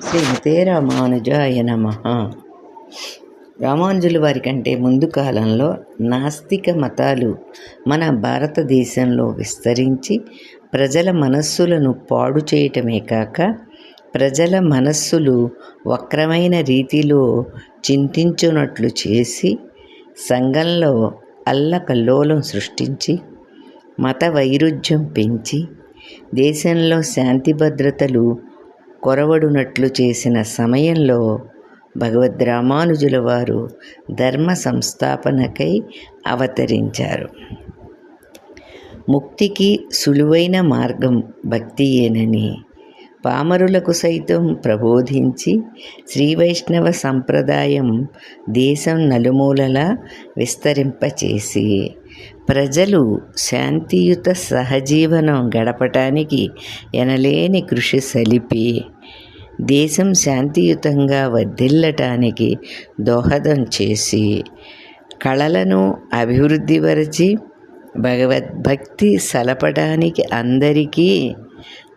శ్రీమతే రామానుజాయ నమ. రామానుజుల వారి కంటే ముందు కాలంలో నాస్తిక మతాలు మన భారతదేశంలో విస్తరించి ప్రజల మనస్సులను పాడు చేయటమే కాక ప్రజల మనస్సులు వక్రమైన రీతిలో చింతించున్నట్లు చేసి సంఘంలో అల్లకల్లోలం సృష్టించి మత వైరుధ్యం పెంచి దేశంలో శాంతి భద్రతలు కొరవడునట్లు చేసిన సమయంలో భగవద్ రామానుజుల వారు ధర్మ సంస్థాపనకై అవతరించారు. ముక్తికి సులువైన మార్గం భక్తియేనని పామరులకు సైతం ప్రబోధించి శ్రీ వైష్ణవ సంప్రదాయం దేశం నలుమూలలా విస్తరింపచేసి ప్రజలు శాంతియుత సహజీవనం గడపటానికి ఎనలేని కృషి సలిపి దేశం శాంతియుతంగా వర్ధిల్లటానికి దోహదం చేసి కళలను అభివృద్ధిపరచి భగవద్భక్తి సలపడానికి అందరికీ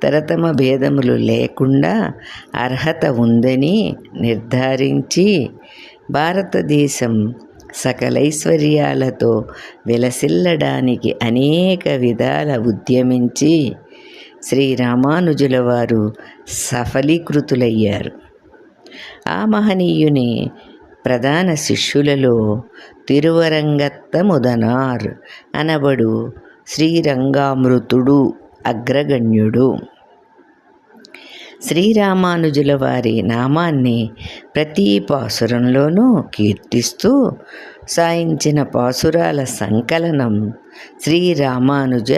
తరతమ భేదములు లేకుండా అర్హత ఉందని నిర్ధారించి భారతదేశం సకలైశ్వర్యాలతో విలసిల్లడానికి అనేక విధాల ఉద్యమించి శ్రీరామానుజుల వారు సఫలీకృతులయ్యారు. ఆ మహనీయుని ప్రధాన శిష్యులలో తిరువరంగత్తముదనార్ అనబడు శ్రీరంగామృతుడు అగ్రగణ్యుడు. శ్రీరామానుజుల వారి నామాన్ని ప్రతి పాసురంలోనూ కీర్తిస్తూ సాయించిన పాసురాల సంకలనం శ్రీరామానుజ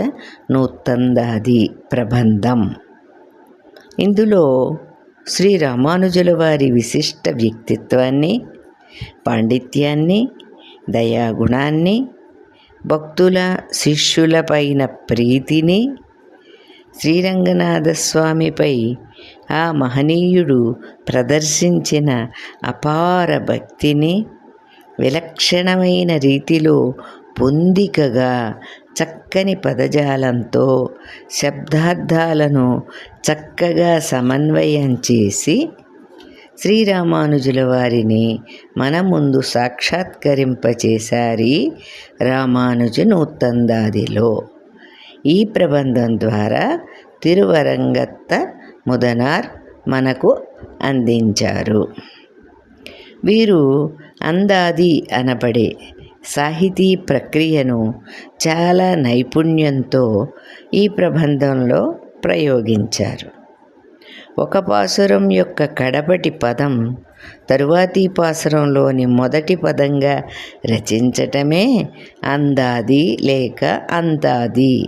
నూత్తందాది ప్రబంధం. ఇందులో శ్రీ రామానుజుల వారి విశిష్ట వ్యక్తిత్వాన్ని పాండిత్యాన్ని దయాగుణాన్ని భక్తుల శిష్యులపైన ప్రీతిని శ్రీరంగనాథస్వామిపై ఆ మహనీయుడు ప్రదర్శించిన అపార భక్తిని విలక్షణమైన రీతిలో పొందికగా చక్కని పదజాలంతో శబ్దార్థాలను చక్కగా సమన్వయం చేసి శ్రీరామానుజుల వారిని మన ముందు సాక్షాత్కరింపచేశారి రామానుజు నూత్తందాదిలో. ఈ ప్రబంధం ద్వారా తిరువరంగత్త ముదనార్ మనకు అందించారు. వీరు అందాది అనబడే సాహితీ ప్రక్రియను చాలా నైపుణ్యంతో ఈ ప్రబంధంలో ప్రయోగించారు. ఒక పాసురం యొక్క కడపటి పదం తరువాతి పాసురంలోని మొదటి పదంగా రచించటమే అందాది లేక అందాది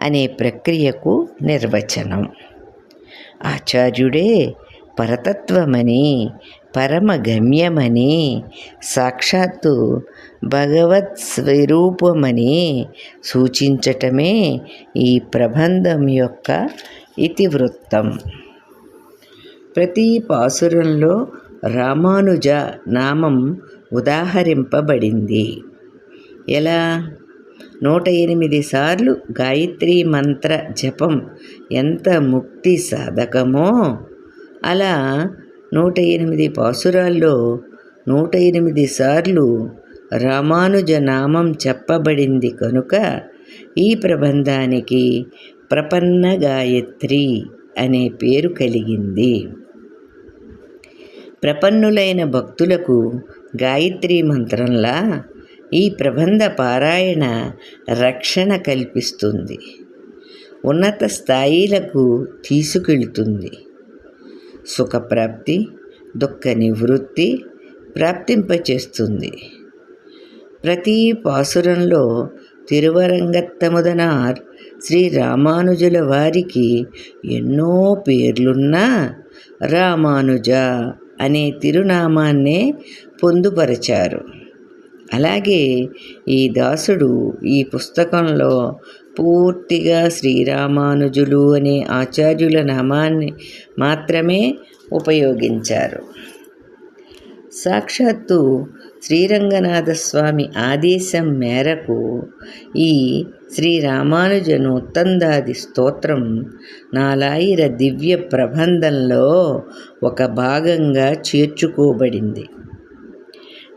అనే ప్రక్రియకు నిర్వచనం. ఆచార్యుడే పరతత్వమని పరమగమ్యమని సాక్షాత్తు భగవత్ స్వరూపమని సూచించటమే ఈ ప్రబంధం యొక్క ఇతివృత్తం. ప్రతి పాసురంలో రామానుజ నామం ఉదాహరింపబడింది. ఎలా? నూట ఎనిమిది సార్లు గాయత్రి మంత్ర జపం ఎంత ముక్తి సాధకమో అలా నూట ఎనిమిది పాసురాల్లో నూట ఎనిమిది సార్లు రామానుజ నామం చెప్పబడింది కనుక ఈ ప్రబంధానికి ప్రపన్న గాయత్రి అనే పేరు కలిగింది. ప్రపన్నులైన భక్తులకు గాయత్రి మంత్రంలా ఈ ప్రబంధ పారాయణ రక్షణ కల్పిస్తుంది. ఉన్నత స్థాయిలకు తీసుకెళుతుంది. సుఖప్రాప్తి దుఃఖ నివృత్తి ప్రాప్తింపచేస్తుంది. ప్రతి పాసురంలో తిరువరంగత్తముదనార్ శ్రీ రామానుజుల వారికి ఎన్నో పేర్లున్నా రామానుజ అనే తిరునామాన్నే పొందుపరిచారు. అలాగే ఈ దాసుడు ఈ పుస్తకంలో పూర్తిగా శ్రీరామానుజులు అనే ఆచార్యుల నామాన్ని మాత్రమే ఉపయోగించారు. సాక్షాత్తు శ్రీరంగనాథ స్వామి ఆదేశం మేరకు ఈ శ్రీరామానుజ నూత్తందాది స్తోత్రం నాలాయిర దివ్య ప్రబంధంలో ఒక భాగంగా చేర్చుకోబడింది.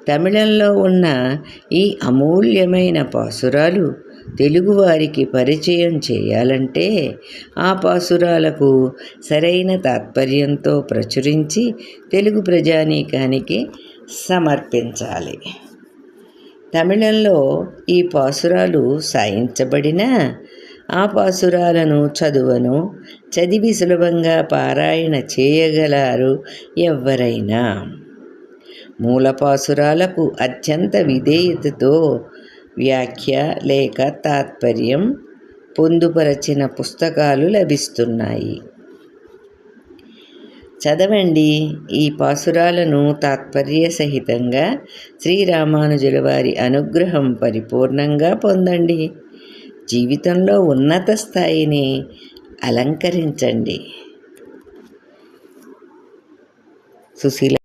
తమిళంలో ఉన్న ఈ అమూల్యమైన పాసురాలు తెలుగువారికి పరిచయం చేయాలంటే ఆ పాసురాలకు సరైన తాత్పర్యంతో ప్రచురించి తెలుగు ప్రజానీకానికి సమర్పించాలి. తమిళంలో ఈ పాసురాలు సాయించబడిన ఆ పాసురాలను చదువను చదివి సులభంగా పారాయణ చేయగలరు ఎవరైనా మూలపాసురాలకు అత్యంత విధేయతతో వ్యాఖ్య లేక తాత్పర్యం పొందుపరచిన పుస్తకాలు లభిస్తున్నాయి. చదవండి. ఈ పాసురాలను తాత్పర్య సహితంగా శ్రీరామానుజుల వారి అనుగ్రహం పరిపూర్ణంగా పొందండి. జీవితంలో ఉన్నత స్థాయిని అలంకరించండి. సుశీల